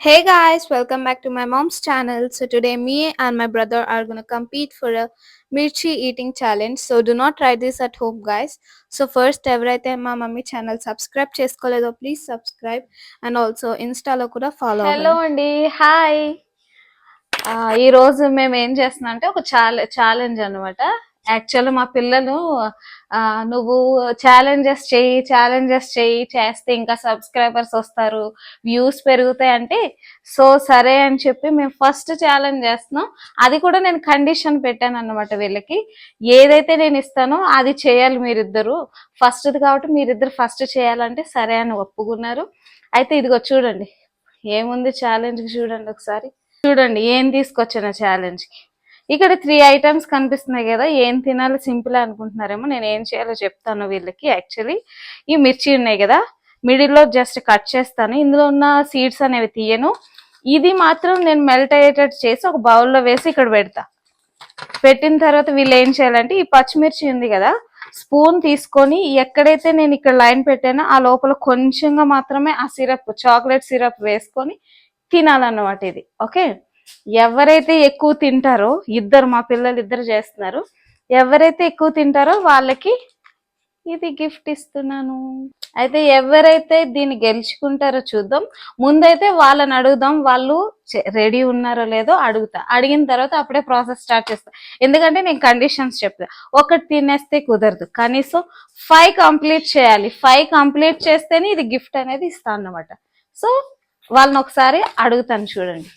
Hey guys, welcome back to my mom's channel. So today me and my brother are gonna compete for a mirchi eating challenge so do not try this at home guys so first ఎవరైతే మా mummy channel subscribe చేసుకోలేదో please subscribe and also ఇన్స్టాలో కూడా follow hello అండి hi ఈరోజు మేము ఏం చేస్తున్నాం అంటే ఒక ఛాలెంజ్ అనమాట యాక్చువల్ మా పిల్లలు నువ్వు ఛాలెంజెస్ చెయ్యి ఛాలెంజెస్ చెయ్యి చేస్తే ఇంకా సబ్స్క్రైబర్స్ వస్తారు వ్యూస్ పెరుగుతాయి అంటే సో సరే అని చెప్పి మేము ఫస్ట్ ఛాలెంజ్ చేస్తున్నాం. అది కూడా నేను కండిషన్ పెట్టాను అన్నమాట వీళ్ళకి. ఏదైతే నేను ఇస్తానో అది చేయాలి మీరిద్దరు. ఫస్ట్ది కాబట్టి మీరిద్దరు ఫస్ట్ చేయాలంటే సరే అని ఒప్పుకున్నారు. అయితే ఇదిగో చూడండి ఏముంది ఛాలెంజ్కి చూడండి ఒకసారి. చూడండి ఏం తీసుకొచ్చాను ఛాలెంజ్కి ఇక్కడ త్రీ ఐటమ్స్ కనిపిస్తున్నాయి కదా ఏం తినాలో సింపుల్ అనుకుంటున్నారేమో నేను ఏం చేయాలో చెప్తాను వీళ్ళకి. యాక్చువల్లీ ఈ మిర్చి ఉన్నాయి కదా మిడిల్లో జస్ట్ కట్ చేస్తాను. ఇందులో ఉన్న సీడ్స్ అనేవి తీయను. ఇది మాత్రం నేను మెల్ట్ అయ్యేటట్టు చేసి ఒక బౌల్లో వేసి ఇక్కడ పెడతా. పెట్టిన తర్వాత వీళ్ళు ఏం చేయాలంటే ఈ పచ్చిమిర్చి ఉంది కదా స్పూన్ తీసుకొని ఎక్కడైతే నేను ఇక్కడ లైన్ పెట్టానో ఆ లోపల కొంచెంగా మాత్రమే ఆ సిరప్ చాక్లెట్ సిరప్ వేసుకొని తినాలన్నమాట ఇది. ఓకే ఎవరైతే ఎక్కువ తింటారో ఇద్దరు మా పిల్లలు ఇద్దరు చేస్తున్నారు. ఎవరైతే ఎక్కువ తింటారో వాళ్ళకి ఇది గిఫ్ట్ ఇస్తున్నాను. అయితే ఎవరైతే దీన్ని గెలుచుకుంటారో చూద్దాం. ముందైతే వాళ్ళని అడుగుదాం. వాళ్ళు రెడీ ఉన్నారో లేదో అడుగుతా. అడిగిన తర్వాత అప్పుడే ప్రాసెస్ స్టార్ట్ చేస్తా. ఎందుకంటే నేను కండిషన్స్ చెప్తా. ఒకటి తినేస్తే కుదరదు. కనీసం ఫైవ్ కంప్లీట్ చేయాలి. ఫైవ్ కంప్లీట్ చేస్తేనే ఇది గిఫ్ట్ అనేది ఇస్తాను అన్నమాట. సో వాళ్ళని ఒకసారి అడుగుతాను చూడండి.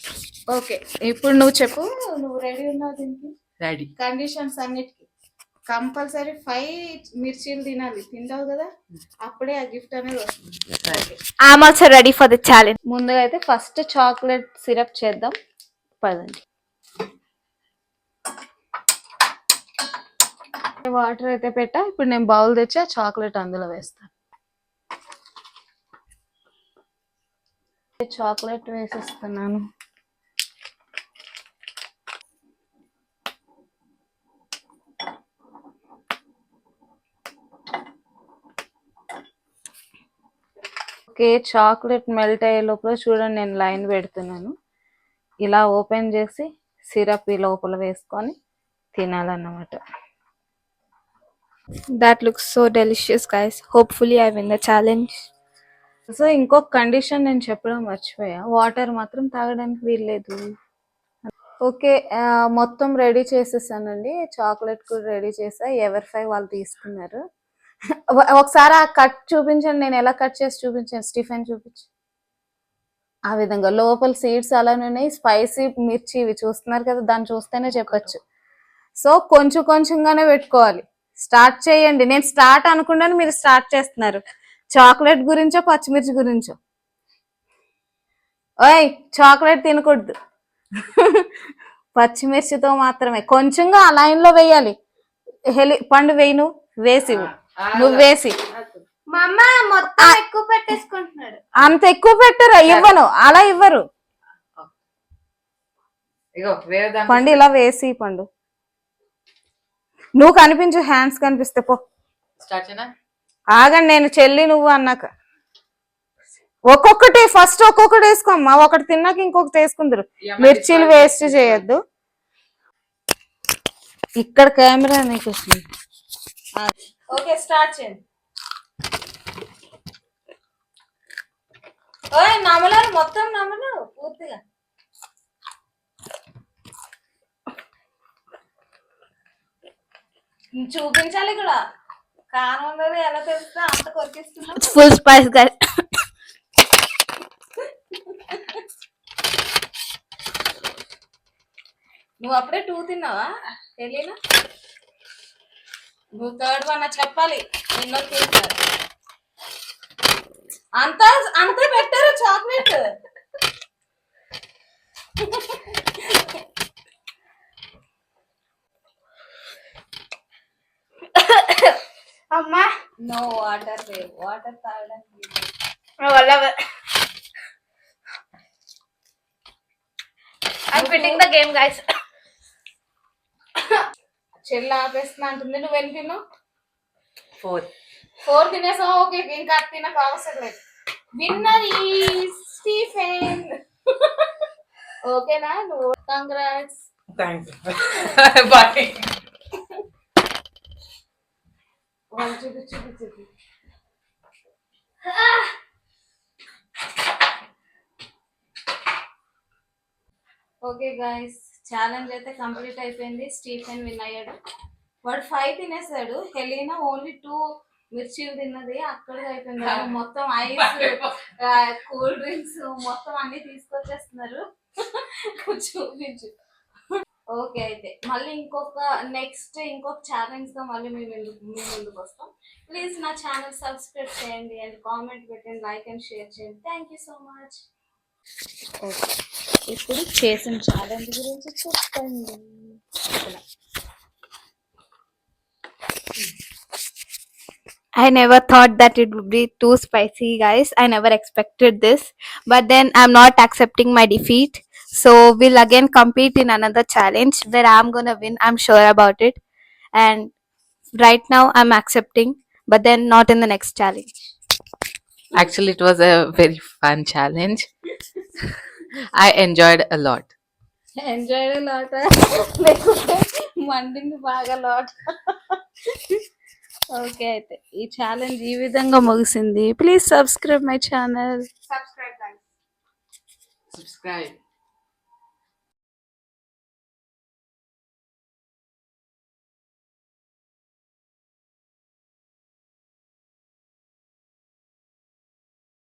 ఓకే ఇప్పుడు నువ్వు చెప్పు. నువ్వు రెడీ ఉన్నావు దీనికి? రెడీ. కండిషన్స్ అన్నిటికీ. కంపల్సరీ ఫైవ్ మిర్చీలు తినాలి. తింటావు కదా? అప్పుడే ఆ గిఫ్ట్ అనేది వస్తుంది. I'm also ready for the challenge. ముందుగా అయితే ఫస్ట్ చాక్లెట్ సిరప్ చేద్దాం. పదండి. వాటర్ అయితే పెట్టా. ఇప్పుడు నేను బౌల్ తెచ్చి ఆ చాక్లెట్ అందులో వేస్తాను చాక్లెట్ వేసేస్తున్నాను. ఓకే చాక్లెట్ మెల్ట్ అయ్యే లోపల చూడండి నేను లైన్ పెడుతున్నాను. ఇలా ఓపెన్ చేసి సిరప్ ఈ లోపల వేసుకొని తినాలన్నమాట. That looks so delicious guys hopefully I win the challenge so ఇంకొక కండిషన్ నేను చెప్పడం మర్చిపోయా. వాటర్ మాత్రం తాగడానికి వీల్లేదు. ఓకే మొత్తం రెడీ చేసేసానండి. చాక్లెట్ కూడా రెడీ చేసా. ఎవరి ఫైవ్ వాళ్ళు తీసుకున్నారు. ఒకసారి ఆ కట్ చూపించండి నేను ఎలా కట్ చేసి చూపించాను? స్టిఫెన్ చూపించి. ఆ విధంగా లోపల సీడ్స్ అలానే ఉన్నాయి. స్పైసీ మిర్చి ఇవి చూస్తున్నారు కదా దాన్ని చూస్తేనే చెప్పొచ్చు. సో కొంచెం కొంచెంగానే పెట్టుకోవాలి. స్టార్ట్ చేయండి. నేను స్టార్ట్ అనుకుంటాను మీరు స్టార్ట్ చేస్తున్నారు. చాక్లెట్ గురించో పచ్చిమిర్చి గురించో? ఓయ్ చాక్లెట్ తినకూడదు. పచ్చిమిర్చితో మాత్రమే. కొంచెంగా ఆ లైన్లో వేయాలి. హెలి పండు వేయను వేసివు వేసి ఇవ్వు. నువ్వు వేసి మా అమ్మ మొత్తం ఎక్కువ పెట్టేసుకుంటున్నాడు. అంత ఎక్కువ పెట్టరు ఇవ్వను అలా ఇవ్వరు. పండు ఇలా వేసి పండు. నువ్వు కనిపించు హ్యాండ్స్ కనిపిస్తే పో. ఆగండి నేను చెల్లి నువ్వు అన్నాక. ఒక్కొక్కటి ఫస్ట్ ఒక్కొక్కటి వేసుకోమ్మా ఒకటి తిన్నాక ఇంకొకటి వేసుకుందరు. మిర్చీలు. వేస్ట్ చేయొద్దు. ఇక్కడ కెమెరా నీకు ఓకే స్టార్ట్ చేయండి. ఓయ్ నమలాలు మొత్తం నమలు పూర్తిగా. చూపించాలి కూడా. కారం ఉన్నది ఎలా తెలుస్తా? అంత కొరికిస్తున్నా. ఫుల్ స్పైస్ నువ్వు అప్పుడే టూ తిన్నావా తెలియనా నువ్వు థర్డ్ వన్ చెప్పాలి. ఎన్నో తింటారు అంత అంత పెట్టారు చాక్లెట్ అమ్మా. నో వాటర్ వాటర్ తాగడానికి I'm fitting the game guys చెల్లి ఆపేస్తున్నా అంటుంది. నువ్వు ఎన్ని తిన్నావు? ఫోర్. ఫోర్ తినేసావు? ఓకే ఇంకా తినక అవసరం లేదు. Winner Stephen. ఓకేనా? నువ్వు కంగ్రాట్స్. చూపి చూపి చూపి ఓకే గాయస్ ఛాలెంజ్ అయితే కంప్లీట్ అయిపోయింది. స్టీఫెన్ విన్ అయ్యాడు వాడు ఫైవ్ తినేసాడు. హెలీనా ఓన్లీ టూ మిర్చీలు తిన్నది. అక్కడ అయిపోయింది. మొత్తం ఐస్ కూల్ డ్రింక్స్ మొత్తం అన్ని తీసుకొచ్చేస్తున్నారు. చూపించు. ఓకే అయితే. మళ్ళీ ఇంకొక నెక్స్ట్ ఇంకొక ఛాలెంజ్గా మళ్ళీ మేము ముందుకు మీ ముందుకు వస్తాం. ప్లీజ్ నా ఛానల్ సబ్స్క్రైబ్ చేయండి అండ్ కామెంట్ పెట్టండి లైక్ అండ్ షేర్ చేయండి. Thank you so much. Okay. ఇప్పుడు చేసిన ఛాలెంజ్ గురించి చెప్పండి I never thought that it would be too spicy, guys. I never expected this. But then I'm not accepting my defeat. So we'll again compete in another challenge where I'm gonna win. I'm sure about it. And right now I'm accepting, but then not in the next challenge. Actually, it was a very fun challenge. I enjoyed a lot. Enjoy lot లేకపోతే మండింది బాగా lot okay అయితే ఈ challenge ఈ విధంగా ముగిసింది. Please subscribe my channel subscribe Subscribe.